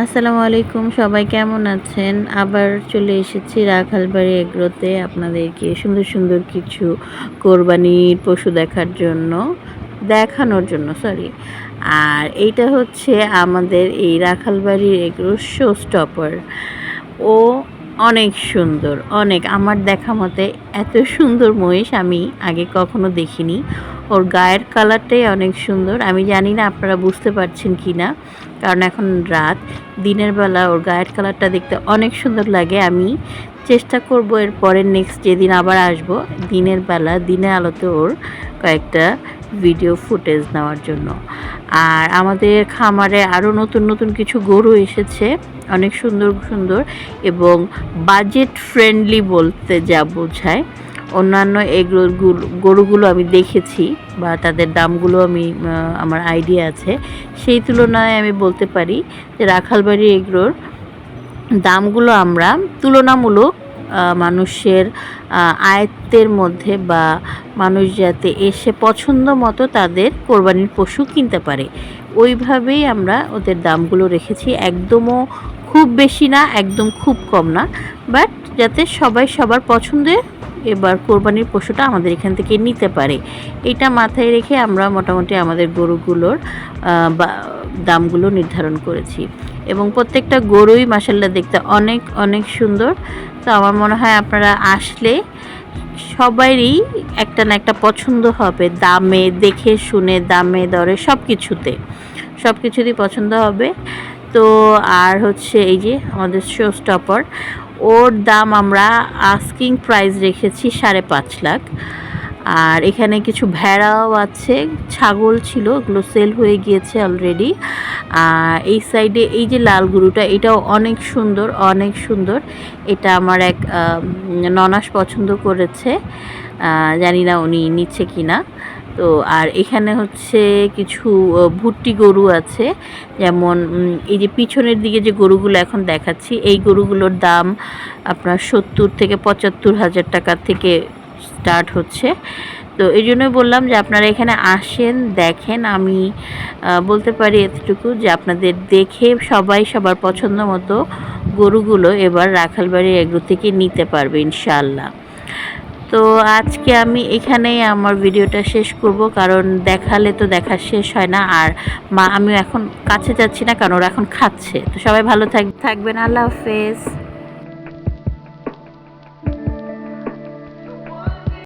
আসসালামু আলাইকুম, সবাই কেমন আছেন? আবার চলে এসেছি রাখালবাড়ি এগ্রোতে আপনাদেরকে সুন্দর সুন্দর কিছু কোরবানির পশু দেখার জন্য, দেখানোর জন্য সরি আর এইটা হচ্ছে আমাদের এই রাখালবাড়ির এগ্রো শো স্টপার ও অনেক সুন্দর, অনেক। আমার দেখা মতে এত সুন্দর মহিষ আমি আগে কখনো দেখিনি। ওর গায়ের কালারটাই অনেক সুন্দর। আমি জানি না আপনারা বুঝতে পারছেন কি না, কারণ এখন রাত। দিনের বেলা ওর গায়ের কালারটা দেখতে অনেক সুন্দর লাগে। আমি চেষ্টা করব এর পরের নেক্সট যেদিন আবার আসব, দিনের বেলা, দিনের আলোতে ওর কয়েকটা ভিডিও ফুটেজ নেওয়ার জন্য। আর আমাদের খামারে আরও নতুন নতুন কিছু গরু এসেছে, অনেক সুন্দর সুন্দর এবং বাজেট ফ্রেন্ডলি বলতে যা বোঝায়। অন্যান্য এগুলো গরুগুলো আমি দেখেছি বা তাদের দামগুলো আমি আমার আইডিয়া আছে। সেই তুলনায় আমি বলতে পারি যে রাখালবাড়ি এগুলোর দামগুলো আমরা তুলনামূলক মানুষের আয়ত্তের মধ্যে বা মানুষ যাতে এসে পছন্দ মতো তাদের কোরবানির পশু কিনতে পারে। ওইভাবেই আমরা ওদের দামগুলো রেখেছি। একদমও খুব বেশি না, একদম খুব কম না। বাট যাতে সবাই সবার পছন্দের এবার কোরবানির পশুটা আমাদের এখান থেকে নিতে পারে। এটা মাথায় রেখে আমরা মোটামুটি আমাদের গরুগুলোর দামগুলো নির্ধারণ করেছি। এবং প্রত্যেকটা গরুই মাসাল্লা দেখতে অনেক অনেক সুন্দর। তো আমার মনে হয় আপনারা আসলে সবারই একটা না একটা পছন্দ হবে দামে, দেখে শুনে, দামে, দরে সব কিছুতে সব কিছুতেই পছন্দ হবে। তো আর হচ্ছে এই যে আমাদের শো স্টপার ওর দাম আমরা আস্কিং প্রাইস রেখেছি সাড়ে পাঁচ লাখ। আর এখানে কিছু ভেড়াও আছে, ছাগল ছিল, ওগুলো সেল হয়ে গিয়েছে অলরেডি আর এই সাইডে এই যে লাল গরুটা, এটাও অনেক সুন্দর অনেক সুন্দর। এটা আমার এক ননাস পছন্দ করেছে। জানি না উনি নিচ্ছে কি না তো আর এখানে হচ্ছে কিছু ভুট্টি গরু আছে। যেমন এই যে পিছনের দিকে যে গরুগুলো এখন দেখাচ্ছি, এই গরুগুলোর দাম আপনার সত্তর থেকে পঁচাত্তর হাজার টাকা থেকে স্টার্ট হচ্ছে। তো এই জন্যই বললাম যে আপনারা এখানে আসেন, দেখেন। আমি বলতে পারি এতটুকু যে আপনাদের দেখে সবাই সবার পছন্দ মতো গরুগুলো এবার রাখালবাড়ি এগ্রো থেকে নিতে পারবে ইনশাল্লাহ তো আজকে আমি এখানেই আমার ভিডিওটা শেষ করব, কারণ দেখালে তো দেখা শেষ হয় না। আর মা আমি এখন কাছে যাচ্ছি না, কারণ ওরা এখন খাচ্ছে। তো সবাই ভালো থাক থাকবেন, আল্লাহ হাফেজ।